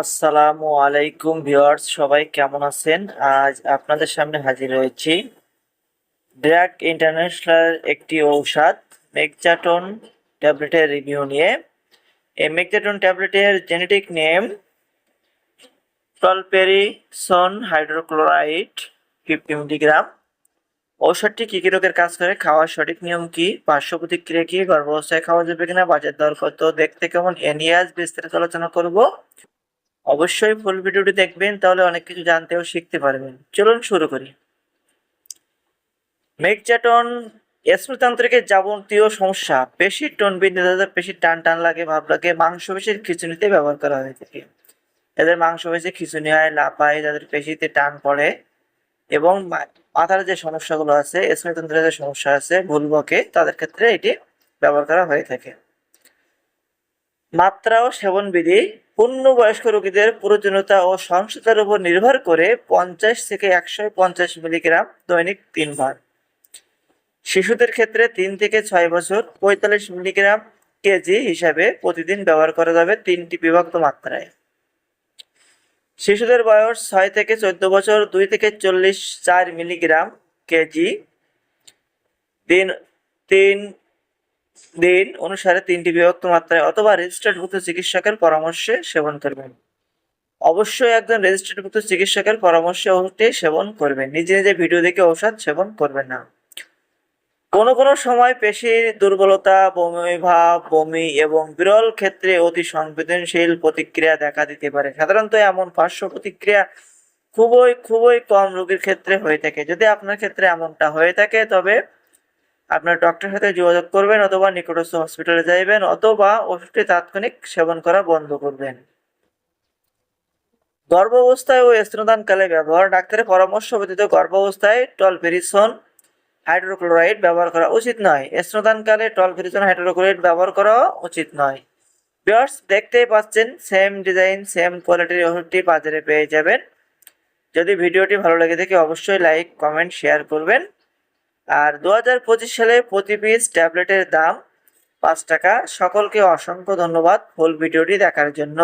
আসসালামু আলাইকুম ভিউয়ার্স, সবাই কেমন আছেন? আজ আপনাদের সামনে হাজির হয়েছি ড্রাগ ইন্টারন্যাশনাল একটি ঔষধ, মেকজাটন ট্যাবলেটের রিভিউ নিয়ে। এই মেকজাটন ট্যাবলেটের genetic name tolperisone hydrochloride, fifty milligram. ঔষধটি কী কী রোগের কাজ করে, খাওয়ার সঠিক নিয়ম কি, পার্শ্ব প্রতিক্রিয়া কি, গর্ভাবস্থায় খাওয়া যাবে কিনা বাজার দর কত, দেখতে কেমন, এ নিয়ে আজ বিস্তারিত আলোচনা করব। অবশ্যই ফুল ভিডিওটি দেখবেন, তাহলে অনেক কিছু জানতে ও শিখতে পারবেন। চলুন শুরু করি। মেকজাটন স্মৃতান্তরিকের যাবতীয় সমস্যা। পেশির টোন বৃদ্ধি তাদের পেশির টান টান লাগে, ভাব লাগে মাংস পেশির খিচুনিতে ব্যবহার করা হয়ে থাকে। এদের মাংস পেশি খিচুনি হয়, লাফায়, তাদের পেশিতে টান পড়ে এবং মাথার যে সমস্যাগুলো আছে স্মৃতন্ত্রের যে সমস্যা আছে, ভুল বকে, তাদের ক্ষেত্রে এটি ব্যবহার করা হয়ে থাকে। মাত্রা ও সেবনবিধি পূর্ণবয়স্ক রোগীদের প্রয়োজনীয়তা ও সহিংসতার উপর নির্ভর করে পঞ্চাশ থেকে একশো পঞ্চাশ মিলিগ্রাম দৈনিক তিনবার। শিশুদের ক্ষেত্রে তিন থেকে ছয় বছর পঁয়তাল্লিশ মিলিগ্রাম কেজি হিসাবে প্রতিদিন ব্যবহার করা যাবে তিনটি বিভক্ত মাত্রায়। শিশুদের বয়স ছয় থেকে চোদ্দ বছর, দুই থেকে চল্লিশ চার মিলিগ্রাম কেজি, দিন তিন দিন অনুসারে তিনটি বিভক্ত মাত্রায় অথবা রেজিস্টার্ডভুক্ত চিকিৎসকের পরামর্শে সেবন করবেন। অবশ্যই একজন রেজিস্টার্ডভুক্ত চিকিৎসকের পরামর্শে ওষুধটি সেবন করবেন। নিজে নিজে ভিডিও দেখে ঔষধ সেবন করবেন না। কোনো কোনো সময় পেশির দুর্বলতা, বমি ভাব, বমি এবং বিরল ক্ষেত্রে অতি সংবেদনশীল প্রতিক্রিয়া দেখা দিতে পারে। সাধারণত এমন পার্শ্ব প্রতিক্রিয়া খুবই খুবই কম রোগীর ক্ষেত্রে হয়ে থাকে। যদি আপনার ক্ষেত্রে এমনটা হয়ে থাকে, তবে আপনার ডক্টরের সাথে যোগাযোগ করবেন অথবা নিকটস্থ হসপিটালে যাইবেন অথবা ওষুধটি তাৎক্ষণিক সেবন করা বন্ধ করবেন। গর্ভাবস্থায় ও স্তনদানকালে ব্যবহার। ডাক্তারের পরামর্শ ব্যতীত গর্ভাবস্থায় টলপেরিসন হাইড্রোক্লোরাইড ব্যবহার করা উচিত নয়। স্তনদানকালে টলপেরিসন হাইড্রোক্লোরাইড ব্যবহার করা উচিত নয়। ভিউয়ার্স, দেখতেই পাচ্ছেন সেম ডিজাইন সেম কোয়ালিটির ওষুধটি বাজারে পেয়ে যাবেন। যদি ভিডিওটি ভালো লেগে থাকে, অবশ্যই লাইক কমেন্ট শেয়ার করবেন। আর দু হাজার পঁচিশ সালে প্রতি পিস ট্যাবলেটের দাম পাঁচ টাকা। সকলকে অসংখ্য ধন্যবাদ ফুল ভিডিওটি দেখার জন্য।